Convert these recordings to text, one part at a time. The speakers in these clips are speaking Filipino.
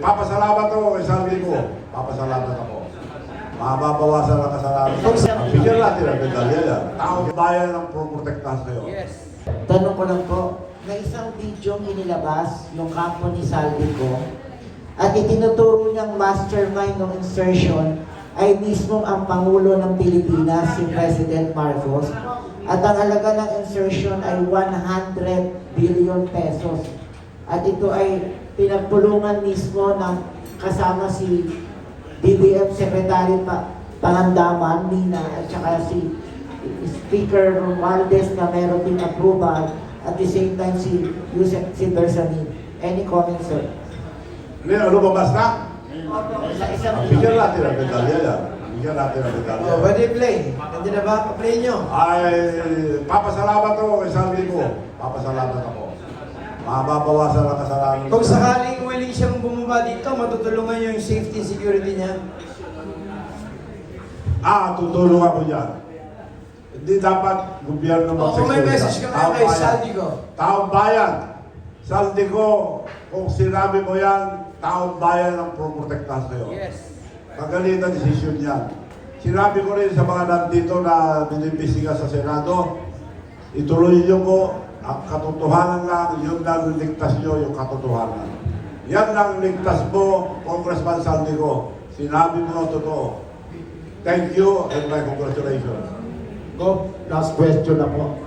Papasalamat ako kay Salvi ko. Papasalamat ako. Mababawasan ang kasalanan. Ang bigyan natin ang medalya yan. Taong bayan ang proprotektahan sa'yo. Tanong ko lang po, may isang video inilabas yung kampo ni Salvi ko at itinuturo niyang mastermind ng insertion ay mismo ang Pangulo ng Pilipinas, si President Marcos. At ang halaga ng insertion ay 100 billion pesos. At ito ay pinagpulungan mismo ng kasama si DBM Secretary pa Pangandaman, Nina, at saka si Speaker Romualdez na meron din approval at the same time si Yusek si Bersani. Any comments, sir? Hindi, ano ba basta? Sa isang Ang bigyan natin ang medalya yan. Bigyan natin ang medalya. Oh, pwede play. Pwede na ba? Pa-play nyo. Ay, papasalamat ako kay Salvi ko. Papasalamat ako. Mababawasan ang kasalanan. Kung sakaling willing siyang bumaba dito, matutulungan nyo yung safety and security niya. Ah, tutulong ako dyan. Hindi dapat gobyerno Oh, kung may message ka Taong kay. Saldi ko. Taong bayan. Saldi ko, kung sinabi mo yan, taong bayan ang proprotektahan sa'yo. Yes. Kagalitan desisyon yan. Sinabi ko rin sa mga nandito na binimbisiga sa Senado, ituloy niyo po ang katotohanan lang, yun lang ligtas niyo yung katotohanan. Yan lang ligtas mo, Congressman Saldico. Sinabi mo totoo. Thank you and my congratulations. Go, last question na po.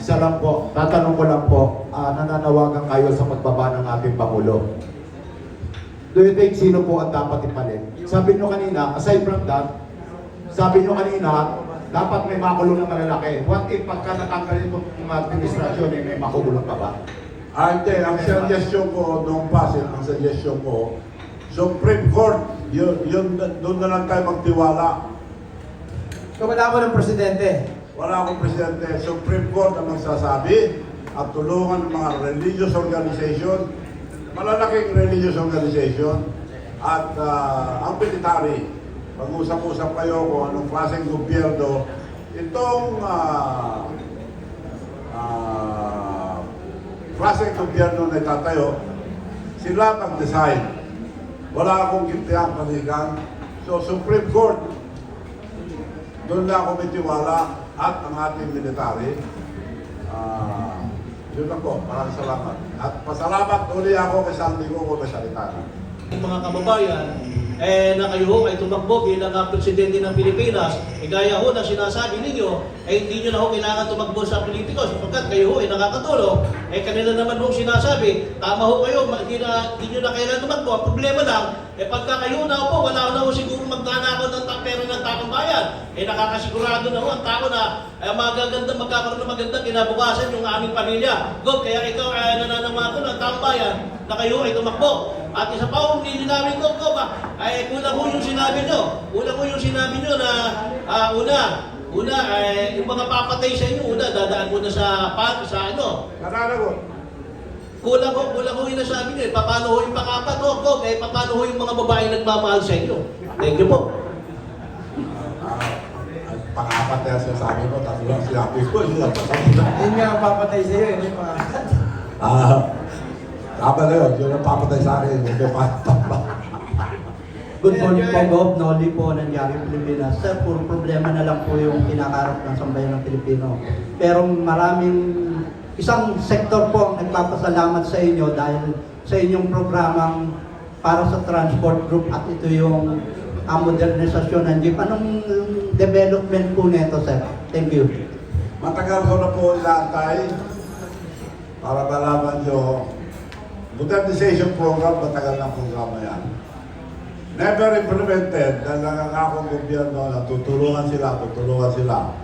Isa lang po, tatanong ko lang po, ah, nananawagan kayo sa pagbaba ng ating Pangulo. Do you think sino po ang dapat ipalit? Sabi nyo kanina, aside from that, sabi nyo kanina, dapat may makulong na malalaki. What if pagka natanggal itong mga administrasyon, eh, may makulong pa ba? Hindi. Ang suggestion ko noong pasit, ang suggestion ko, Supreme Court, yun, yun, doon na lang tayo magtiwala. Kamala mo ng presidente. Wala akong presidente. Supreme Court ang magsasabi at tulungan ng mga religious organization, malalaking religious organization, at ah, ang military. Mag-usap-usap kayo kung anong klaseng gobyerno itong ah, ah, klaseng gobyerno na itatayo, sila mag-decide. Wala akong gimpiang panigan. So, Supreme Court, doon na ako may at ang ating military. Ah, yun lang po. Maraming salamat. At pasalamat uli ako kay Santiago kung nasalita na. Mga kababayan, eh, na kayo ho ay tumakbo bilang ang presidente ng Pilipinas, eh, gaya ho na sinasabi ninyo, eh, hindi nyo na ho kailangan tumakbo sa politiko sapagkat kayo ho ay nakakatulong. Eh, kanila naman ho sinasabi, tama ho kayo, hindi, na, hindi nyo na kailangan tumakbo. Ang problema lang, eh, pagka kayo na po, wala na ho siguro magnanakaw ng pera ng takong bayan. Eh, nakakasigurado na ho ang tao na eh, magaganda, magkakaroon ng magandang kinabukasan yung aming pamilya. Go, kaya ikaw ay nananamako ng taong bayan na kayo ay tumakbo. At isa pa ho, nilinawin ko ko ba, ay kulang ho yung sinabi nyo. Kulang ho yung sinabi nyo na ah, una, una, ay, yung mga papatay sa inyo, una, dadaan muna sa, pa, sa ano, Nananagot. kulang ho, kulang ho yung nasabi nyo. Eh, paano ho yung pangapat ho, ko, eh, paano ho yung mga babae nagmamahal sa inyo. Thank you po. Ah, ang pang-apat na sinasabi ko, tatlo lang sinabi ko. Yun nga ang papatay sa'yo. Hindi pa. Ah, tama na yun. Yun ang papatay sa akin. Pa. Good morning po, Bob. Noli po, nangyari Pilipinas. Sir, puro problema na lang po yung kinakarap ng sambayan ng Pilipino. Pero maraming, isang sektor po ang nagpapasalamat sa inyo dahil sa inyong programang para sa transport group at ito yung ang modernisasyon ng jeep. Anong development po nito, sir? Thank you. Matagal ko na po inaantay para malaman nyo. Modernization program, matagal na programa yan. Never implemented dahil nangangakong gobyerno na tutulungan sila, tutulungan sila.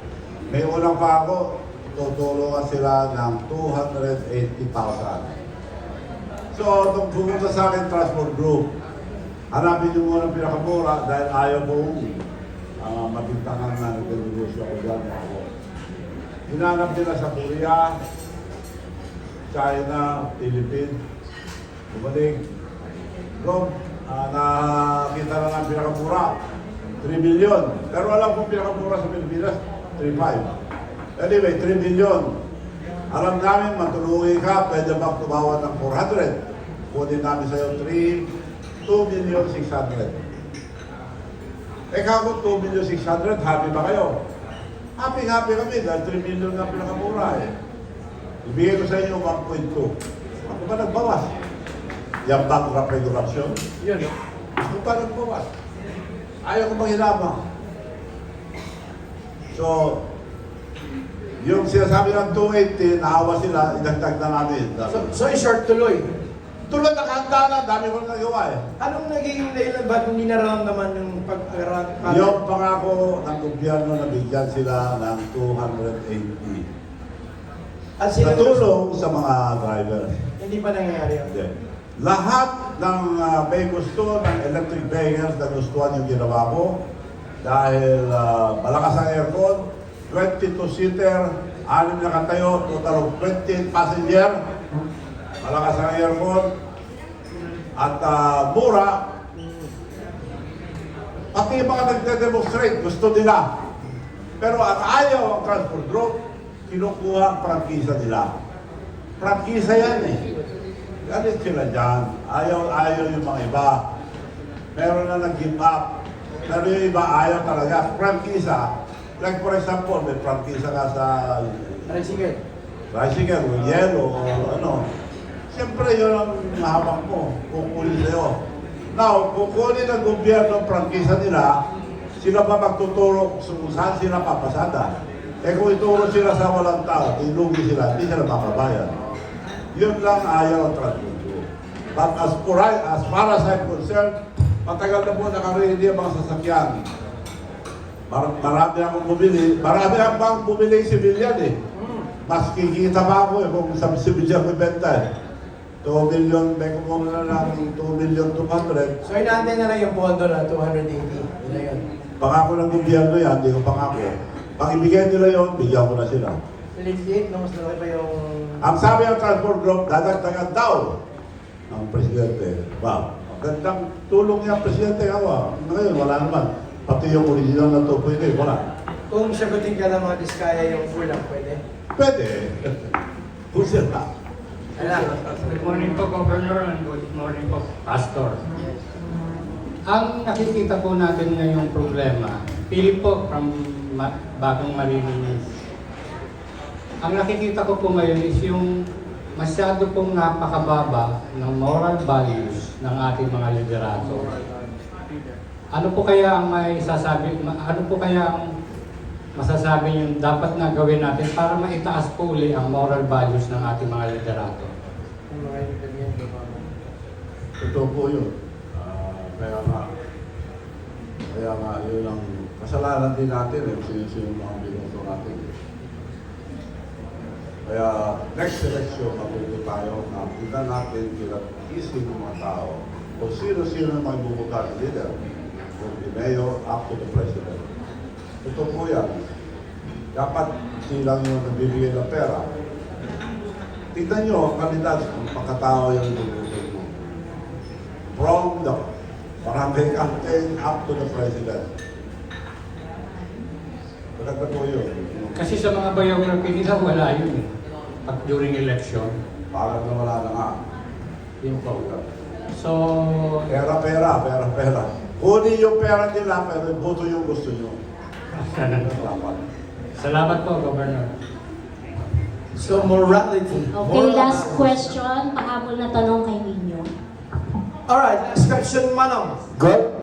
May unang pa ako, tutulungan sila ng 280,000. So, nung pumunta sa akin transport group, hanapin nyo muna pinakamura dahil ayaw kong uh, mabintangan na nag-negosyo ako dyan. Ako. Hinanap nila sa Korea, China, Philippines, bumalik. Rob, ah, nakita na lang pinakamura, 3 million. Pero alam kong pinakamura sa Pilipinas, 3.5. Anyway, 3 million. Alam namin, matulungin ka, pwede bang tumawad ng 400? kunin namin sa'yo 3, 2 million 600. Eh kako 2 million 600, happy ba kayo? Happy, happy kami dahil 3 million nga pinakamura eh. Ibigay ko sa inyo 1.2. Ako ba nagbawas? Yan ba ang regulation? Yun. Ako ba nagbawas? Ayaw ko manghilabang. So, yung sinasabi ng 280, naawa sila, idagdag na namin. So, so in short, tuloy. Tulad ng handa na, dami ko na nagawa eh. Anong naging dahilan ba't hindi nararamdaman yung pag-aral? Yung pangako ng gobyerno na bigyan sila ng 280. At sino Natulong sa mga driver. Hindi pa nangyayari yun. Hindi. Lahat ng ah, may gusto ng electric vehicles na gustuhan yung ginawa ko dahil ah, malakas ang aircon, 22-seater, anim na katayo, total of 20 passenger, malakas ang aircon, at ah, mura, pati yung mga nagde-demonstrate, gusto nila. Pero ang ayaw ang transport group, kinukuha ang prangkisa nila. Prangkisa yan eh. Galit sila dyan. Ayaw, ayaw yung mga iba. Meron na nag-give up. Pero yung iba ayaw talaga. Prangkisa. Like for example, may prangkisa ka sa Tricycle. tricycle o yellow o ano. Siyempre yun ang mahabang mo. Kukunin sa'yo. Now, kukunin ng gobyerno ang prangkisa nila, sila pa magtuturo kung saan sila papasada. Eh kung ituro sila sa walang tao, ilugi sila, hindi sila makabayan. Yun lang ayaw group. But as far, as far as I'm concerned, matagal na po nakaready ang mga sasakyan. Mar- marami akong bumili. Marami akong bumili civilian eh. Mas kikita pa ako eh kung sa civilian ko benta eh. 2 million, may kumuha na ng 2 million 200. So inaantay na lang yung pondo na 280. Yun na yun. Pangako ng gobyerno yan, hindi ko pangako. Pag ibigay nila yon, bigyan ko na sila. Legit, no? Mas malaki pa yung... Ang sabi ng transport group, dadagdagan daw ng presidente. Wow, ang gandang tulong niya ang presidente hawa. Ngayon, wala naman. Pati yung original na 2.8, wala. Kung sagutin ka ng mga diskaya yung kulang, pwede. Pwede. Kung sila. Alam. Good morning po, Governor, and good morning po, Pastor. Ang nakikita po natin ngayong problema, Philip po from Bagong Marinis. Ang nakikita ko po ngayon is yung masyado pong napakababa ng moral values ng ating mga liderato. Ano po kaya ang may sasabi, ano po kaya ang masasabi yung dapat na gawin natin para maitaas po uli ang moral values ng ating mga liderato? Totoo po yun. Ah, kaya nga, kaya nga, yun ang kasalanan din natin eh, sino-sino yung mga binoto natin. Kaya next election, matuto tayo na kita natin kila isip ng mga tao kung sino-sino yung magbubuka ng leader. From the mayor up to the president. Ito po yan. Dapat silang yung nagbibigay ng pera. Tignan nyo, kandidat, kung pagkatao yung bumubuto mo from the barangay captain up to the president. Maganda po yun. Kasi sa mga biography nila, wala yun eh. Pag during election, Parang na wala na nga. yun po. So, Pera, pera, pera, pera. Kunin yung pera nila, pero yung boto yung gusto nyo. Dapat. salamat po, Governor. So morality. Okay, last question. Pahabol na tanong kay Nino. Alright, last question, Manong. Good.